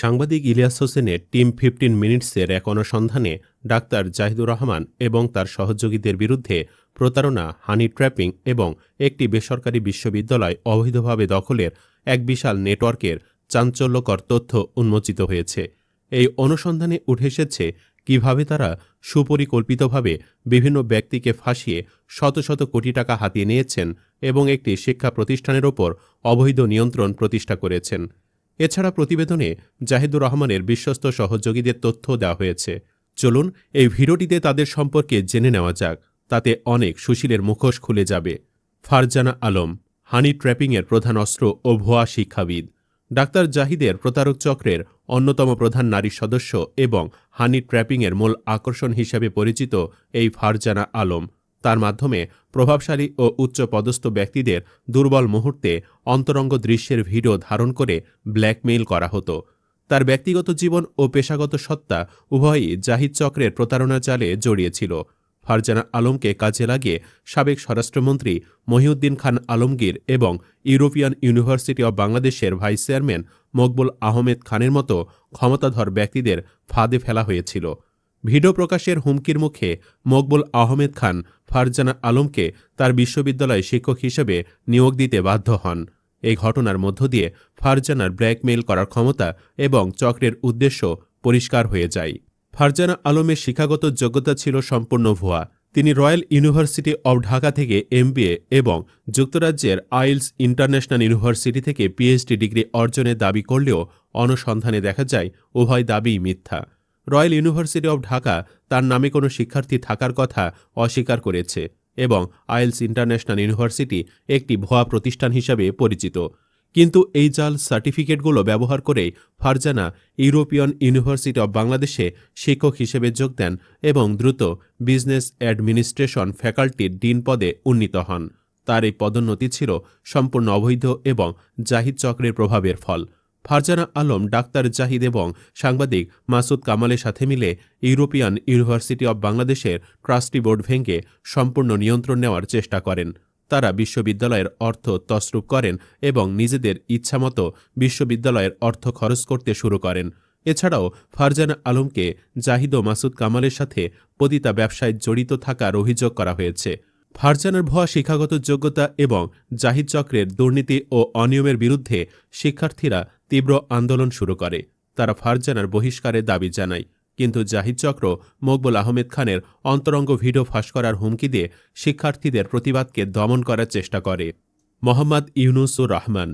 সাংবাদিক ইলিয়াস হোসেনের team fifteen মিনিটসের এক অনুসন্ধানে ডাক্তার জাহিদুর রহমান এবং তার সহযোগীদের বিরুদ্ধে প্রতারণা, হানি ট্র্যাপিং এবং একটি বেসরকারি বিশ্ববিদ্যালয় অবৈধভাবে দখলের এক বিশাল নেটওয়ার্কের চাঞ্চল্যকর তথ্য উন্মোচিত হয়েছে। এই অনুসন্ধানে উঠে এসেছে কীভাবে তারা সুপরিকল্পিতভাবে বিভিন্ন ব্যক্তিকে ফাঁসিয়ে শত শত কোটি টাকা হাতিয়ে নিয়েছেন এবং একটি শিক্ষা প্রতিষ্ঠানের ওপর অবৈধ নিয়ন্ত্রণ প্রতিষ্ঠা করেছেন। এছাড়া প্রতিবেদনে জাহিদুর রহমানের বিশ্বস্ত সহযোগীদের তথ্য দেওয়া হয়েছে। চলুন এই ভিডিওটিতে তাদের সম্পর্কে জেনে নেওয়া যাক। তাতে অনেক সুশীলের মুখোশ খুলে যাবে। ফারজানা আলম, হানি ট্র্যাপিংয়ের প্রধান অস্ত্র ও ভুয়া শিক্ষাবিদ। ডাক্তার জাহিদের প্রতারক চক্রের অন্যতম প্রধান নারী সদস্য এবং হানি ট্র্যাপিংয়ের মূল আকর্ষণ হিসেবে পরিচিত এই ফারজানা আলম। তার মাধ্যমে প্রভাবশালী ও উচ্চ পদস্থ ব্যক্তিদের দুর্বল মুহূর্তে অন্তরঙ্গ দৃশ্যের ভিডিও ধারণ করে ব্ল্যাকমেইল করা হতো। তার ব্যক্তিগত জীবন ও পেশাগত সত্তা উভয়ই জাহিদ চক্রের প্রতারণা চালে জড়িয়েছিল। ফারজানা আলমকে কাজে লাগিয়ে সাবেক স্বরাষ্ট্রমন্ত্রী মহিউদ্দিন খান আলমগীর এবং ইউরোপিয়ান ইউনিভার্সিটি অব বাংলাদেশের ভাইস চেয়ারম্যান মকবুল আহমেদ খানের মতো ক্ষমতাধর ব্যক্তিদের ফাঁদে ফেলা হয়েছিল। ভিডিও প্রকাশের হুমকির মুখে মকবুল আহমেদ খান ফারজানা আলমকে তার বিশ্ববিদ্যালয়ে শিক্ষক হিসেবে নিয়োগ দিতে বাধ্য হন। এই ঘটনার মধ্য দিয়ে ফারজানার ব্ল্যাকমেইল করার ক্ষমতা এবং চক্রের উদ্দেশ্য পরিষ্কার হয়ে যায়। ফারজানা আলমের শিক্ষাগত যোগ্যতা ছিল সম্পূর্ণ ভুয়া। তিনি রয়্যাল ইউনিভার্সিটি অব ঢাকা থেকে এমবিএ এবং যুক্তরাজ্যের আইলস ইন্টারন্যাশনাল ইউনিভার্সিটি থেকে পিএইচডি ডিগ্রি অর্জনের দাবি করলেও অনুসন্ধানে দেখা যায়, উভয় দাবিই মিথ্যা। রয়্যাল ইউনিভার্সিটি অব ঢাকা তার নামে কোনো শিক্ষার্থী থাকার কথা অস্বীকার করেছে এবং আইলস ইন্টারন্যাশনাল ইউনিভার্সিটি একটি ভুয়া প্রতিষ্ঠান হিসাবে পরিচিত। কিন্তু এই জাল সার্টিফিকেটগুলো ব্যবহার করেই ফারজানা ইউরোপিয়ান ইউনিভার্সিটি অব বাংলাদেশে শিক্ষক হিসেবে যোগ দেন এবং দ্রুত বিজনেস অ্যাডমিনিস্ট্রেশন ফ্যাকাল্টির ডিন পদে উন্নীত হন। তার এই পদোন্নতি ছিল সম্পূর্ণ অবৈধ এবং জাহিদ চক্রের প্রভাবের ফল। ফারজানা আলম, ডাক্তার জাহিদ এবং সাংবাদিক মাসুদ কামালের সাথে মিলে ইউরোপিয়ান ইউনিভার্সিটি অব বাংলাদেশের ট্রাস্টি বোর্ড ভেঙে সম্পূর্ণ নিয়ন্ত্রণ নেওয়ার চেষ্টা করেন। তারা বিশ্ববিদ্যালয়ের অর্থ তসরুপ করেন এবং নিজেদের ইচ্ছামতো বিশ্ববিদ্যালয়ের অর্থ খরচ করতে শুরু করেন। এছাড়াও ফারজানা আলমকে জাহিদ ও মাসুদ কামালের সাথে পতিতা ব্যবসায় জড়িত থাকার অভিযোগ করা হয়েছে। ফারজানার ভুয়া শিক্ষাগত যোগ্যতা এবং জাহিদ চক্রের দুর্নীতি ও অনিয়মের বিরুদ্ধে শিক্ষার্থীরা তীব্র আন্দোলন শুরু করে। তারা ফারজানার বহিষ্কারের দাবি জানায়। কিন্তু জাহিদ চক্র, মকবুল আহমেদ খানের অন্তরঙ্গ ভিডিও ফাঁস করার হুমকি দিয়ে শিক্ষার্থীদের প্রতিবাদকে দমন করার চেষ্টা করে। মোহাম্মদ ইউনুসুর রহমান।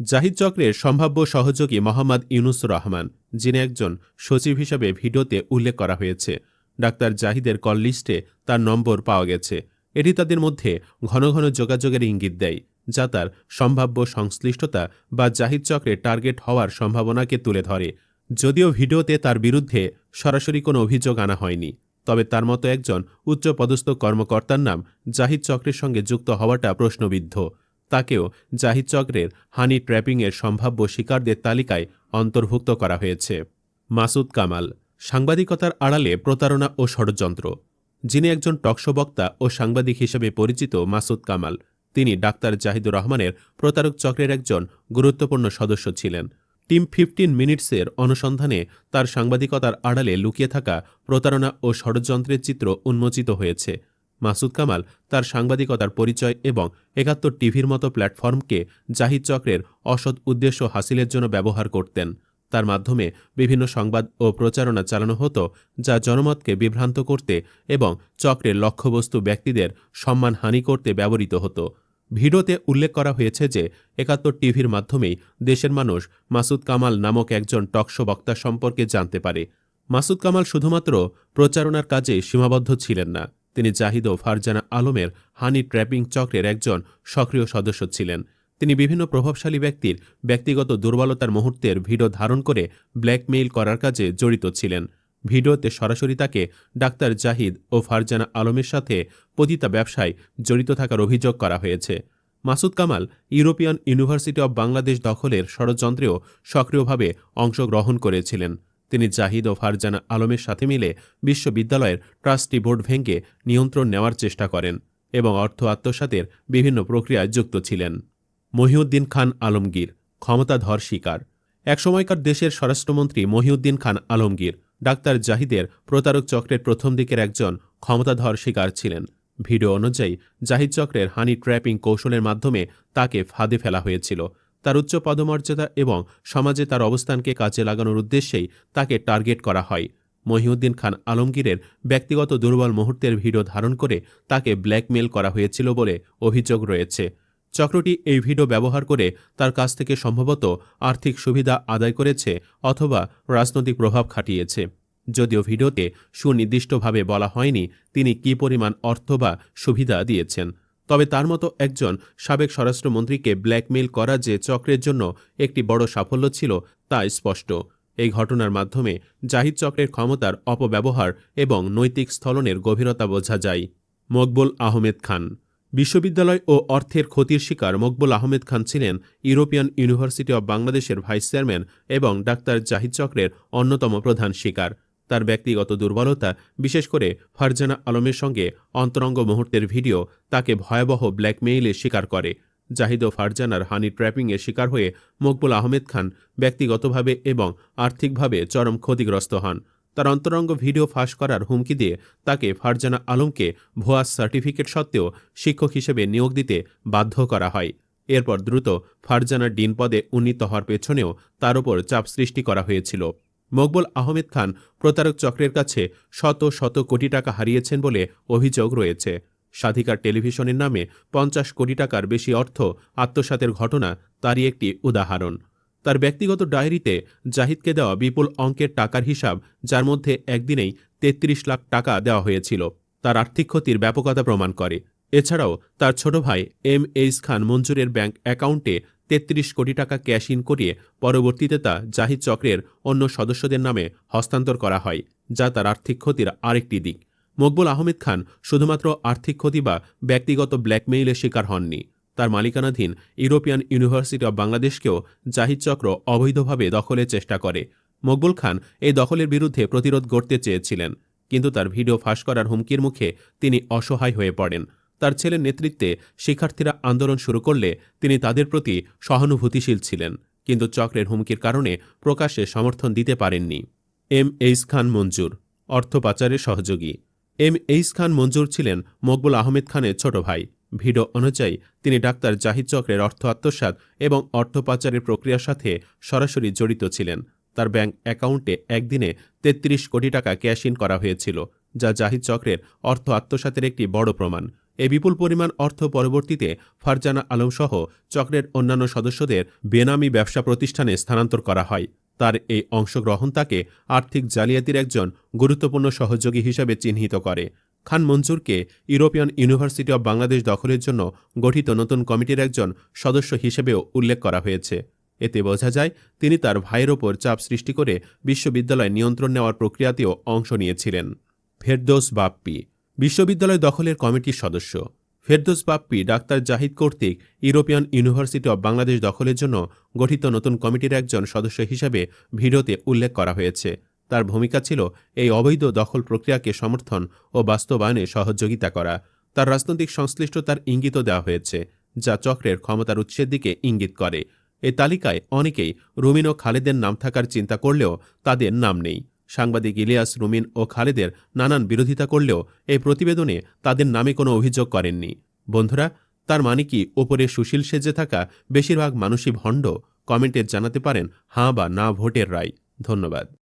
জাহিদ চক্রের সম্ভাব্য সহযোগী মোহাম্মদ ইউনুসুর রহমান, যিনি একজন সচিব হিসেবে ভিডিওতে উল্লেখ করা হয়েছে। ডাক্তার জাহিদের কল লিস্টে তার নম্বর পাওয়া গেছে। এটি তাদের মধ্যে ঘন ঘন যোগাযোগের ইঙ্গিত দেয়, যা তার সম্ভাব্য সংশ্লিষ্টতা বা জাহিদ চক্রে টার্গেট হওয়ার সম্ভাবনাকে তুলে ধরে। যদিও ভিডিওতে তার বিরুদ্ধে সরাসরি কোনো অভিযোগ আনা হয়নি, তবে তার মতো একজন উচ্চপদস্থ কর্মকর্তার নাম জাহিদ চক্রের সঙ্গে যুক্ত হওয়াটা প্রশ্নবিদ্ধ। তাকেও জাহিদ চক্রের হানি ট্র্যাপিংয়ের সম্ভাব্য শিকারদের তালিকায় অন্তর্ভুক্ত করা হয়েছে। মাসুদ কামাল, সাংবাদিকতার আড়ালে প্রতারণা ও ষড়যন্ত্র। যিনি একজন টকশো বক্তা ও সাংবাদিক হিসেবে পরিচিত মাসুদ কামাল, তিনি ডাক্তার জাহিদুর রহমানের প্রতারক চক্রের একজন গুরুত্বপূর্ণ সদস্য ছিলেন। টিম ফিফটিন মিনিটসের অনুসন্ধানে তার সাংবাদিকতার আড়ালে লুকিয়ে থাকা প্রতারণা ও ষড়যন্ত্রের চিত্র উন্মোচিত হয়েছে। মাসুদ কামাল তার সাংবাদিকতার পরিচয় এবং একাত্তর টিভির মতো প্ল্যাটফর্মকে জাহিদ চক্রের অসৎ উদ্দেশ্য হাসিলের জন্য ব্যবহার করতেন। তার মাধ্যমে বিভিন্ন সংবাদ ও প্রচারণা চালানো হতো, যা জনমতকে বিভ্রান্ত করতে এবং চক্রের লক্ষ্যবস্তু ব্যক্তিদের সম্মানহানি করতে ব্যবহৃত হতো। ভিডিওতে উল্লেখ করা হয়েছে যে, একাত্তর টিভির মাধ্যমেই দেশের মানুষ মাসুদ কামাল নামক একজন টকশো বক্তা সম্পর্কে জানতে পারে। মাসুদ কামাল শুধুমাত্র প্রচারণার কাজে সীমাবদ্ধ ছিলেন না, তিনি জাহিদ ও ফারজানা আলমের হানি ট্র্যাপিং চক্রের একজন সক্রিয় সদস্য ছিলেন। তিনি বিভিন্ন প্রভাবশালী ব্যক্তির ব্যক্তিগত দুর্বলতার মুহূর্তের ভিডিও ধারণ করে ব্ল্যাকমেইল করার কাজে জড়িত ছিলেন। ভিডিওতে সরাসরি তাকে ডাক্তার জাহিদ ও ফারজানা আলমের সাথে পতিতা ব্যবসায় জড়িত থাকার অভিযোগ করা হয়েছে। Masud Kamal European University of Bangladesh দখলের ষড়যন্ত্রেও সক্রিয়ভাবে অংশগ্রহণ করেছিলেন। তিনি জাহিদ ও ফারজানা আলমের সাথে মিলে বিশ্ববিদ্যালয়ের ট্রাস্টি বোর্ড ভেঙে নিয়ন্ত্রণ নেওয়ার চেষ্টা করেন এবং অর্থ আত্মসাতের বিভিন্ন প্রক্রিয়ায় যুক্ত ছিলেন। মহিউদ্দিন খান আলমগীর, ক্ষমতাধর শিকার। একসময়কার দেশের স্বরাষ্ট্রমন্ত্রী মহিউদ্দিন খান আলমগীর, ডাক্তার জাহিদের প্রতারক চক্রের প্রথম দিকের একজন ক্ষমতাধর শিকার ছিলেন। ভিডিও অনুযায়ী, জাহিদ চক্রের হানি ট্র্যাপিং কৌশলের মাধ্যমে তাকে ফাঁদে ফেলা হয়েছিল। তার উচ্চ পদমর্যাদা এবং সমাজে তার অবস্থানকে কাজে লাগানোর উদ্দেশ্যেই তাকে টার্গেট করা হয়। মহিউদ্দিন খান আলমগীরের ব্যক্তিগত দুর্বল মুহূর্তের ভিডিও ধারণ করে তাকে ব্ল্যাকমেল করা হয়েছিল বলে অভিযোগ রয়েছে। চক্রটি এই ভিডিও ব্যবহার করে তার কাছ থেকে সম্ভবত আর্থিক সুবিধা আদায় করেছে অথবা রাজনৈতিক প্রভাব খাটিয়েছে। যদিও ভিডিওতে সুনির্দিষ্টভাবে বলা হয়নি তিনি কী পরিমাণ অর্থ বা সুবিধা দিয়েছেন। তবে তার মতো একজন সাবেক স্বরাষ্ট্রমন্ত্রীকে ব্ল্যাকমেইল করা যে চক্রের জন্য একটি বড় সাফল্য ছিল তা স্পষ্ট। এই ঘটনার মাধ্যমে জাহিদ চক্রের ক্ষমতার অপব্যবহার এবং নৈতিক স্থলনের গভীরতা বোঝা যায়। মকবুল আহমেদ খান বিশ্ববিদ্যালয় ও অর্থের ক্ষতির শিকার মকবুল আহমেদ খান ছিলেন ইউরোপিয়ান ইউনিভার্সিটি অব বাংলাদেশের ভাইস চেয়ারম্যান এবং ডাক্তার জাহিদ চক্রের অন্যতম প্রধান শিকার। তার ব্যক্তিগত দুর্বলতা, বিশেষ করে ফারজানা আলমের সঙ্গে অন্তরঙ্গ মুহূর্তের ভিডিও, তাকে ভয়াবহ ব্ল্যাকমেইলের শিকার করে। জাহিদ ও ফারজানার হানি ট্র্যাপিংয়ের শিকার হয়ে মকবুল আহমেদ খান ব্যক্তিগতভাবে এবং আর্থিকভাবে চরম ক্ষতিগ্রস্ত হন। তার অন্তরঙ্গ ভিডিও ফাঁস করার হুমকি দিয়ে তাকে ফারজানা আলমকে ভুয়া সার্টিফিকেট সত্ত্বেও শিক্ষক হিসেবে নিয়োগ দিতে বাধ্য করা হয়। এরপর দ্রুত ফারজানা ডিন পদে উন্নীত হওয়ার পেছনেও তার উপর চাপ সৃষ্টি করা হয়েছিল। মকবুল আহমেদ খান প্রতারক চক্রের কাছে শত শত কোটি টাকা হারিয়েছেন বলে অভিযোগ রয়েছে। স্বাধিকার টেলিভিশনের নামে পঞ্চাশ কোটি টাকার বেশি অর্থ আত্মসাতের ঘটনা তারই একটি উদাহরণ। তার ব্যক্তিগত ডায়েরিতে জাহিদকে দেওয়া বিপুল অঙ্কের টাকার হিসাব, যার মধ্যে একদিনেই তেত্রিশ লাখ টাকা দেওয়া হয়েছিল। তার আর্থিক ক্ষতির ব্যাপকতা প্রমাণ করে। এছাড়াও তার ছোট ভাই এম এইচ খান মঞ্জুরের ব্যাংক অ্যাকাউন্টে তেত্রিশ কোটি টাকা ক্যাশ ইন করিয়ে পরবর্তীতে তা জাহিদ চক্রের অন্য সদস্যদের নামে হস্তান্তর করা হয়, যা তার আর্থিক ক্ষতির আরেকটি দিক। মকবুল আহমেদ খান শুধুমাত্র আর্থিক ক্ষতি বা ব্যক্তিগত ব্ল্যাকমেইলের শিকার হননি। তার মালিকানাধীন ইউরোপিয়ান ইউনিভার্সিটি অব বাংলাদেশকেও জাহিদ চক্র অবৈধভাবে দখলের চেষ্টা করে। মকবুল খান এই দখলের বিরুদ্ধে প্রতিরোধ গড়তে চেয়েছিলেন, কিন্তু তার ভিডিও ফাঁস করার হুমকির মুখে তিনি অসহায় হয়ে পড়েন। তার ছেলের নেতৃত্বে শিক্ষার্থীরা আন্দোলন শুরু করলে তিনি তাদের প্রতি সহানুভূতিশীল ছিলেন, কিন্তু চক্রের হুমকির কারণে প্রকাশ্যে সমর্থন দিতে পারেননি। এম এইস খান মঞ্জুর, অর্থ পাচারের সহযোগী। এম এইস খান মঞ্জুর ছিলেন মকবুল আহমেদ খানের ছোট ভাই। ভিডিও অনুযায়ী, তিনি ডাক্তার জাহিদ চক্রের অর্থ আত্মসাত এবং অর্থ পাচারের প্রক্রিয়ার সাথে সরাসরি জড়িত ছিলেন। তার ব্যাংক অ্যাকাউন্টে একদিনে তেত্রিশ কোটি টাকা ক্যাশ ইন করা হয়েছিল, যা জাহিদ চক্রের অর্থ আত্মসাতের একটি বড় প্রমাণ। এই বিপুল পরিমাণ অর্থ পরবর্তীতে ফারজানা আলমসহ চক্রের অন্যান্য সদস্যদের বেনামি ব্যবসা প্রতিষ্ঠানে স্থানান্তর করা হয়। তার এই অংশগ্রহণ তাকে আর্থিক জালিয়াতির একজন গুরুত্বপূর্ণ সহযোগী হিসেবে চিহ্নিত করে। খান মঞ্জুরকে ইউরোপিয়ান ইউনিভার্সিটি অব বাংলাদেশ দখলের জন্য গঠিত নতুন কমিটির একজন সদস্য হিসেবেও উল্লেখ করা হয়েছে। এতে বোঝা যায়, তিনি তার ভাইয়ের ওপর চাপ সৃষ্টি করে বিশ্ববিদ্যালয় নিয়ন্ত্রণ নেওয়ার প্রক্রিয়াতেও অংশ নিয়েছিলেন। ফেরদোস বাপ্পি, বিশ্ববিদ্যালয় দখলের কমিটির সদস্য। ফেরদোস বাপ্পি, ডাক্তার জাহিদ কর্তৃক ইউরোপিয়ান ইউনিভার্সিটি অব বাংলাদেশ দখলের জন্য গঠিত নতুন কমিটির একজন সদস্য হিসেবে ভিডিওতে উল্লেখ করা হয়েছে। তার ভূমিকা ছিল এই অবৈধ দখল প্রক্রিয়াকে সমর্থন ও বাস্তবায়নে সহযোগিতা করা। তার রাজনৈতিক সংশ্লিষ্টতার ইঙ্গিতও দেওয়া হয়েছে, যা চক্রের ক্ষমতার উৎসের দিকে ইঙ্গিত করে। এ তালিকায় অনেকেই রুমিন ও খালেদের নাম থাকার চিন্তা করলেও তাদের নাম নেই। সাংবাদিক ইলিয়াস, রুমিন ও খালেদের নানান বিরোধিতা করলেও এই প্রতিবেদনে তাদের নামে কোনো অভিযোগ করেননি। বন্ধুরা, তার মানে কি ওপরে সুশীল সেজে থাকা বেশিরভাগ মানুষই ভণ্ড? কমেন্টে জানাতে পারেন হাঁ বা না ভোটের রায়। ধন্যবাদ।